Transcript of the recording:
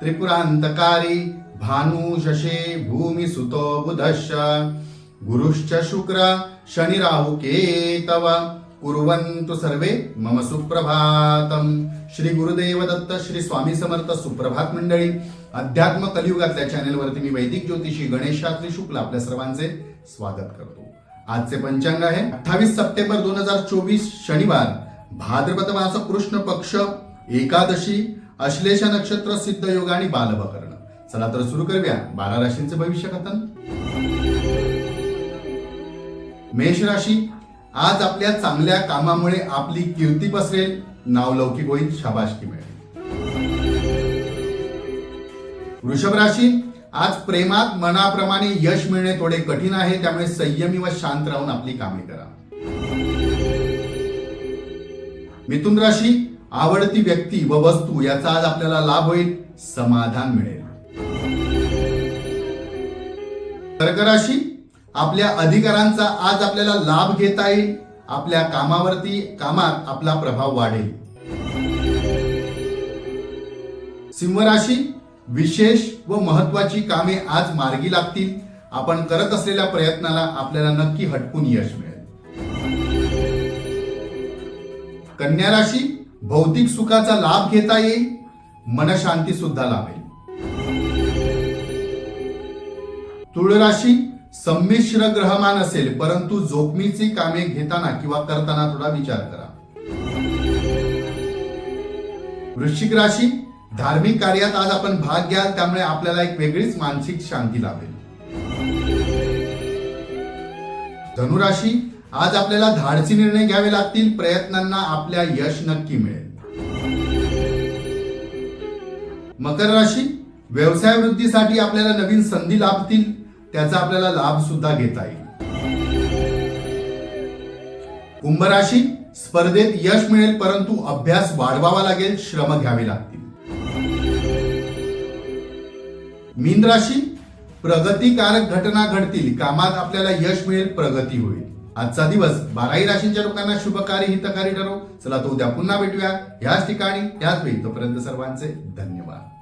त्रिपुरांतकारी भानु शशे भूमी सुतो बुधश्च गुरुश्च शुक्र शनि राहु केतव कुर्वन्तु सर्वे मम सुप्रभातम श्री गुरुदेव दत्त श्री स्वामी समर्थ सुप्रभात मंडळी अध्यात्म कलियुगातल्या चॅनेलवरती मी वैदिक ज्योतिषी गणेश शास्त्री शुक्ल आपल्या सर्वांचे स्वागत करतो आजचे पंचांग आहे अठ्ठावीस सप्टेंबर दोन हजार चोवीस शनिवार भाद्रपद मास कृष्ण पक्ष एकादशी अश्लेष नक्षत्र सिद्ध योग आणि बालभकर्ण चला तर सुरू करूया बारा राशींचे भविष्य कथन. मेष राशी आज आपल्या चांगल्या कामामुळे आपली कीर्ती पसरेल. नावलौकिक होईल शाबाशकी मिळेल. वृषभ राशी आज प्रेमात मनाप्रमाणे यश मिळणे थोडे कठीण आहे त्यामुळे संयमी व शांत राहून आपली कामे करा. मिथुन राशी आवडती व्यक्ती व वस्तू याचा आज आपल्याला लाभ होईल समाधान मिळेल. कर्क राशी आपल्या अधिकारांचा आज आपल्याला लाभ घेता येईल आपल्या कामावरती कामात आपला प्रभाव वाढेल. सिंह राशी विशेष व महत्वाची कामे आज मार्गी लागतील. आपण करत असलेल्या प्रयत्नाला आपल्याला नक्की हटकून यश मिळेल. कन्या राशी भौतिक सुखाचा लाभ घेता येईल मनशांती सुद्धा लाभेल. तुळ राशी संमिश्र ग्रहमान असेल परंतु जोखमीची कामे घेताना किंवा करताना थोडा विचार करा. वृश्चिक राशी धार्मिक कार्यात आज आपण भाग घ्याल त्यामुळे आपल्याला एक वेगळीच मानसिक शांती लाभेल. धनुराशी आज आपल्याला धाडसी निर्णय घ्यावे लागतील प्रयत्नांना आपल्या यश नक्की मिळेल. मकर राशी व्यवसाय वृद्धीसाठी आपल्याला नवीन संधी लाभतील त्याचा आपल्याला लाभ सुद्धा घेता येईल. कुंभ राशी स्पर्धेत यश मिळेल परंतु अभ्यास वाढवावा लागेल श्रम घ्यावे लागतील. मीन राशी प्रगतीकारक घटना घडतील कामात आपल्याला यश मिळेल प्रगती होईल. आजचा दिवस बाराही राशींच्या लोकांना शुभकारी हितकारी ठरो चला तो उद्या पुन्हा भेटूया. याच ठिकाणी याच वेळी. तोपर्यंत सर्वांचे धन्यवाद.